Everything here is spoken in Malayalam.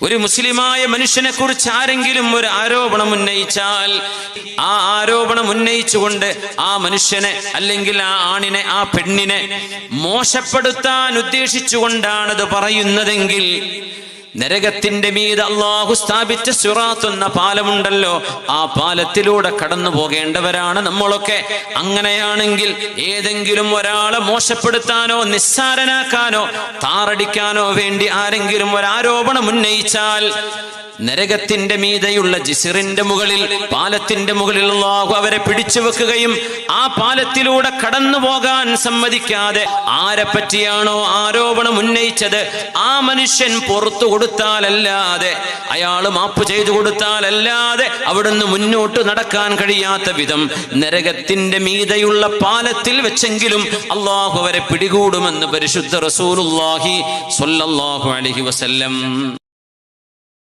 ഒരു മുസ്ലിമായ മനുഷ്യനെ കുറിച്ച് ആരെങ്കിലും ഒരു ആരോപണം ഉന്നയിച്ചാൽ ആ ആരോപണം ഉന്നയിച്ചുകൊണ്ട് ആ മനുഷ്യനെ അല്ലെങ്കിൽ ആ ആണിനെ ആ പെണ്ണിനെ മോശപ്പെടുത്താൻ ഉദ്ദേശിച്ചുകൊണ്ടാണത് പറയുന്നതെങ്കിൽ നരകത്തിന്റെ മീത് അള്ളാഹു സ്ഥാപിച്ച സുറാത്തുന്ന പാലമുണ്ടല്ലോ ആ പാലത്തിലൂടെ കടന്നു പോകേണ്ടവരാണ് നമ്മളൊക്കെ. അങ്ങനെയാണെങ്കിൽ ഏതെങ്കിലും ഒരാളെ മോശപ്പെടുത്താനോ നിസ്സാരനാക്കാനോ താറടിക്കാനോ വേണ്ടി ആരെങ്കിലും ഒരാരോപണം ഉന്നയിച്ചാൽ നരകത്തിന്റെ മീതയുള്ള ജിസിറിന്റെ മുകളിൽ പാലത്തിന്റെ മുകളിൽ അള്ളാഹു അവരെ പിടിച്ചു വെക്കുകയും ആ പാലത്തിലൂടെ കടന്നു പോകാൻ സമ്മതിക്കാതെ ആരെ പറ്റിയാണോ ആരോപണം ഉന്നയിച്ചത്? ആ മനുഷ്യൻ പുറത്തു കൊടുത്താലല്ലാതെ അയാൾ മാപ്പ് ചെയ്തു കൊടുത്താലല്ലാതെ അവിടുന്ന് മുന്നോട്ട് നടക്കാൻ കഴിയാത്ത വിധം നരകത്തിന്റെ മീതയുള്ള പാലത്തിൽ വെച്ചെങ്കിലും അള്ളാഹു അവരെ പിടികൂടുമെന്ന് പരിശുദ്ധ റസൂലുള്ളാഹി സൊല്ലാഹു അലഹി വസല്ലം